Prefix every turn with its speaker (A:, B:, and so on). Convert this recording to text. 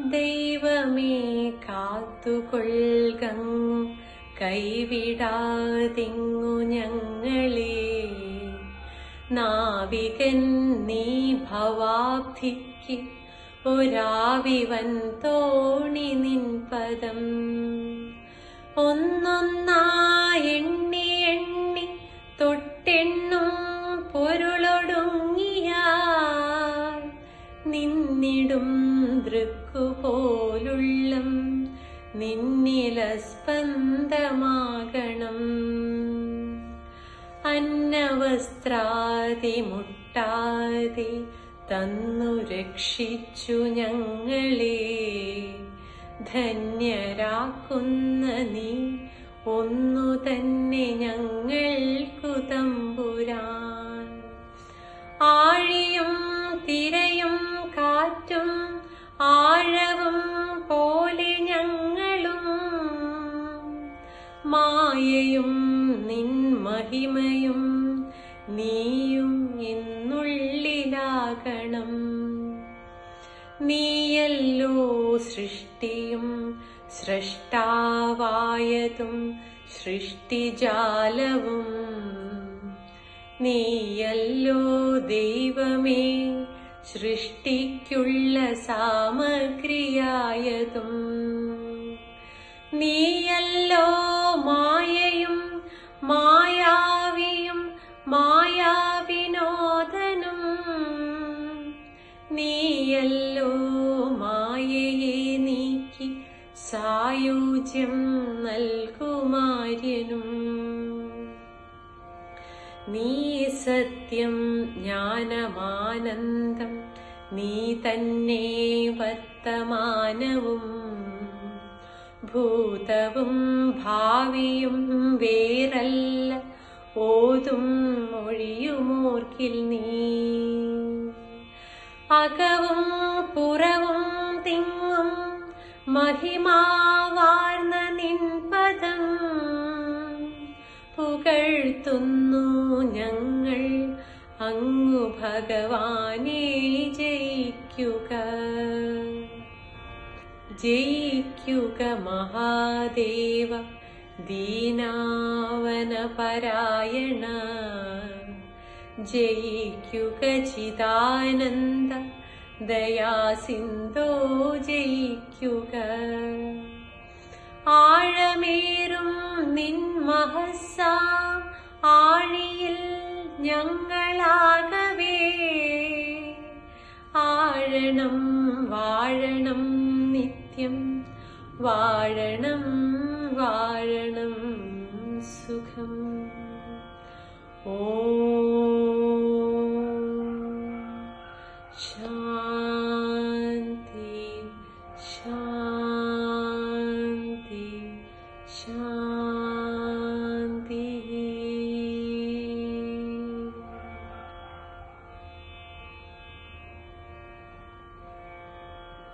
A: ദൈവമേ കാത്തുകൊള്ളുക. കൈവിടാതിങ്ങു ഞങ്ങളെ. നാവികൻ നീ ഭവാബ്ധിക്ക് ഒരാവിവൻ തോണി നിൻ പദം. ഒന്നൊന്നായി എണ്ണി എണ്ണി നിന്നില സ്പന്ദമാകണം. അന്നവസ്ത്രാതി മുട്ടാതി തന്നു രക്ഷിച്ചു ഞങ്ങളെ. ധന്യരാക്കുന്ന നീ ഒന്നു തന്നെ ഞങ്ങൾക്കു മായയും നിൻ മഹിമയും നീയും എന്നുള്ളിലാകണം നീയല്ലോ സൃഷ്ടിയും സൃഷ്ടാവായതും സൃഷ്ടിജാലവും. നീയല്ലോ ദൈവമേ സൃഷ്ടിക്കുള്ള സാമഗ്രിയായതും. നീയല്ലോ സായുജ്യം നൽകുമാര്യനും. നീ സത്യം ജ്ഞാനമാനന്ദം നീ തന്നെ വർത്തമാനവും. ഭൂതവും ഭാവിയും വേറല്ല ഓതും മൊഴിയുമോർക്കിൽ നീ. അകവും പുറവും തിങ്ങും മഹിമാവാർന്ന അങ്ങു ഭഗവാനെ ജയിക്കുക. ജയിക്കുക മഹാദേവ ദീനാവന പരായണ ജയിക്കുക ചിദാനന്ദ ദയാസിന്ധോ ജയിക്കുക. ആഴമേറും നിൻ മഹസ്സ ആഴിയിൽ ഞങ്ങളാകവേ ആഴണം വാഴണം നിത്യം വാഴണം വാഴണം സുഖം. ഓ